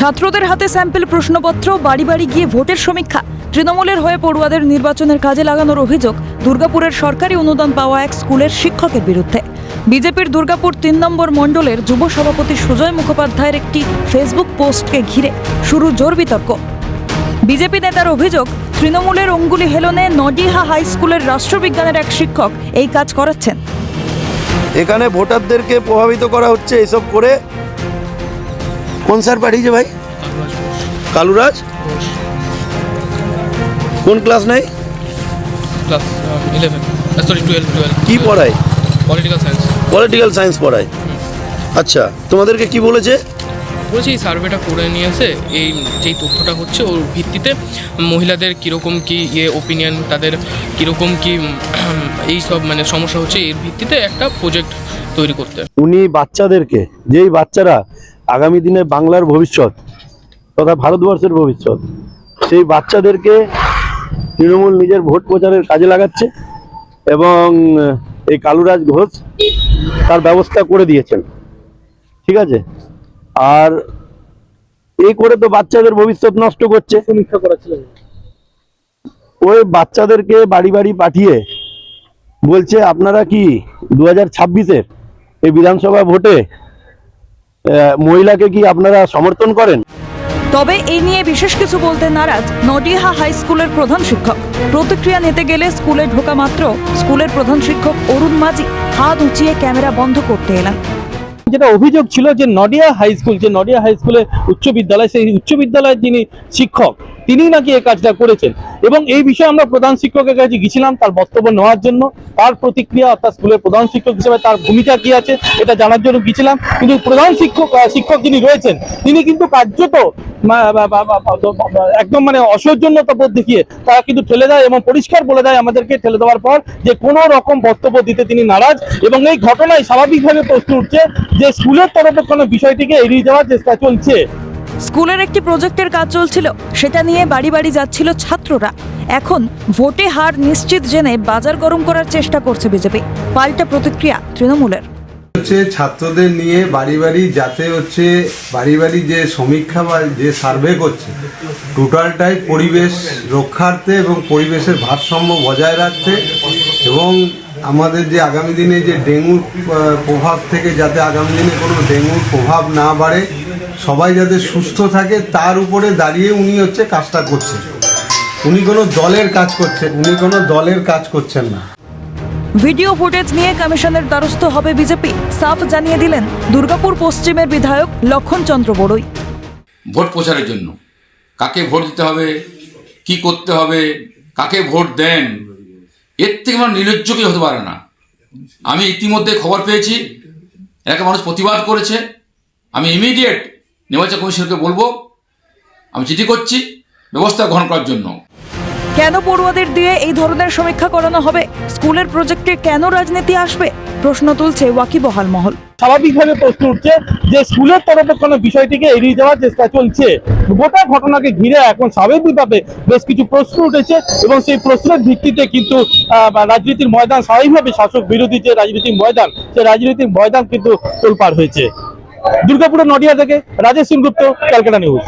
ছাত্রদের হাতে স্যাম্পল প্রশ্নপত্র, বাড়ি বাড়ি গিয়ে ভোটের সমীক্ষা। তৃণমূলের হয়ে পড়ুয়াদের নির্বাচনের কাজে লাগানোর অভিযোগ দুর্গাপুরের সরকারি অনুদান পাওয়া এক স্কুলের শিক্ষকের বিরুদ্ধে। বিজেপির দুর্গাপুর তিন নম্বর মণ্ডলের যুব সভাপতি সুজয় মুখোপাধ্যায়ের একটি ফেসবুক পোস্টকে ঘিরে শুরু জোর বিতর্ক। বিজেপি নেতার অভিযোগ, তৃণমূলের অঙ্গুলি হেলনে নডিহা হাই স্কুলের রাষ্ট্রবিজ্ঞানের এক শিক্ষক এই কাজ করাচ্ছেন। এখানে ভোটারদেরকে প্রভাবিত করা হচ্ছে এসব করে। কোন স্যার পাঠিয়েছে ভাই? কালুরাজ? কোন ক্লাস নাই class eleven sorry twelve twelve কি পড়ায়? পলিটিক্যাল সায়েন্স পলিটিক্যাল সায়েন্স পড়ায়। আচ্ছা তোমাদেরকে কি বলেছে? বলছি এই সার্ভেটা করে নিয়ে এসে এই যেই তথ্যটা হচ্ছে ওর ভিত্তিতে মহিলাদের কীরকম কি ইয়ে ওপিনিয়ন তাদের কীরকম কি এই সব মানে সমস্যা হচ্ছে এর ভিত্তিতে একটা প্রজেক্ট তৈরি করতে। উনি বাচ্চাদেরকে যেই বাচ্চারা আগামী দিনে বাংলার ভবিষ্যৎ তথা ভারতবর্ষের ভবিষ্যৎ সেই বাচ্চাদেরকে তৃণমূল নিজের ভোট প্রচারের কাজে লাগাচ্ছে এবং এই কালুরাজ ঘোষ তার ব্যবস্থা করে দিয়েছেন। ঠিক আছে? আর এই করে তো বাচ্চাদের ভবিষ্যৎ নষ্ট করছে। সমীক্ষা করাছিলেন। ওই বাচ্চাদেরকে বাড়ি বাড়ি পাঠিয়ে বলছে আপনারা কি দু হাজার ছাব্বিশের এই বিধানসভা ভোটে মহিলাকে কি আপনারা সমর্থন করেন? তবে এ নিয়ে বিশেষ কিছু বলতে নারাজ নডিহা হাই স্কুলের প্রধান শিক্ষক। প্রতিক্রিয়া নিতে গেলে স্কুলে ঢোকা মাত্র স্কুলের প্রধান শিক্ষক অরুণ মাঝি হাত উঁচিয়ে ক্যামেরা বন্ধ করতে এলেন যেটা অভিযোগ ছিল যে নডিয়া হাই স্কুল যে নডিয়া হাই স্কুলে উচ্চ বিদ্যালয় সেই উচ্চ বিদ্যালয়ের যিনি শিক্ষক তিনি নাকি এই কাজটা করেছেন? এবং এই বিষয়ে আমরা প্রধান শিক্ষকের কাছে গেছিলাম তার বক্তব্য নেওয়ার জন্য। তার প্রতিক্রিয়া অর্থাৎ স্কুলের প্রধান শিক্ষক হিসেবে তার ভূমিকা কি আছে, এটা জানার জন্য গেছিলাম কিন্তু প্রধান শিক্ষক শিক্ষক যিনি রয়েছেন, তিনি কিন্তু কার্যত একদম মানে অসৌজন্যতা বোধ দেখিয়ে তারা কিন্তু ঠেলে দেয় এবং পরিষ্কার বলে দেয় আমাদেরকে ঠেলে দেওয়ার পর যে কোনো রকম বক্তব্য দিতে তিনি নারাজ। এবং এই ঘটনায় স্বাভাবিকভাবে প্রশ্ন উঠছে যে স্কুলের তরফে কোনো বিষয়টিকে এড়িয়ে যাওয়ার চেষ্টা চলছে। স্কুলের একটি প্রজেক্টের কাজ চলছিল, সেটা নিয়ে বাড়ি বাড়ি যাচ্ছিল ছাত্ররা। এখন ভোটে হার নিশ্চিত জেনে বাজার গরম করার চেষ্টা করছে বিজেপি। পাল্টা প্রতিক্রিয়া তৃণমূলের। হচ্ছে ছাত্রদের নিয়ে বাড়ি বাড়ি যাতে হচ্ছে বাড়ি বাড়ি যে সমীক্ষা বা যে সার্ভে করছে, টোটালটাই পরিবেশ রক্ষার্থে এবং পরিবেশের ভারসাম্য বজায় রাখতে এবং আমাদের যে আগামী দিনে যে ডেঙ্গুর প্রভাব থেকে যাতে আগামী দিনে কোনো ডেঙ্গুর প্রভাব না বাড়ে সবাই যাতে সুস্থ থাকে তার উপরে দাঁড়িয়ে উনি হচ্ছে কাজটা করছেন। উনি কোনো দলের কাজ করছেন উনি কোনো দলের কাজ করছেন না। ভিডিও ফুটেজ নিয়ে কমিশনের দ্বারস্থ হবে বিজেপি। সাফ জানিয়ে দিলেন দুর্গাপুর পশ্চিমের বিধায়ক লক্ষণ চন্দ্র বড়ুই। ভোট প্রচারের জন্য। কাকে ভোট দিতে হবে কি করতে হবে কাকে ভোট দেন এর থেকে মানুষ নির্লজ্জ কেউ হতে পারে না। আমি ইতিমধ্যে খবর পেয়েছি, এলাকার মানুষ প্রতিবাদ করেছে। আমি ইমিডিয়েট নির্বাচন কমিশনকে বলব, আমি চিঠি করছি, ব্যবস্থা গ্রহণ করার জন্য। কেন পড়ুয়াদের দিয়ে এই ধরনের সমীক্ষা করানো হবে? স্কুলের প্রজেক্টে কেন রাজনীতি আসবে? প্রশ্ন তুলছে ওয়াকিবহাল মহল। স্বাভাবিকভাবে প্রশ্ন উঠছে যে স্কুলের তরফে কোনো বিষয়টিকে এড়িয়ে যাওয়ার চেষ্টা চলছে। গোটা ঘটনাকে ঘিরে এখন স্বাভাবিকভাবে বেশ কিছু প্রশ্ন উঠেছে এবং সেই প্রশ্নের ভিত্তিতে কিন্তু রাজনীতির ময়দান, স্বাভাবিকভাবে শাসক বিরোধী যে রাজনীতির ময়দান, সেই রাজনীতির ময়দান কিন্তু তোলপাড় হয়েছে। দুর্গাপুরের নডিয়া থেকে রাজেশ সেনগুপ্ত, ক্যালকাটা নিউজ।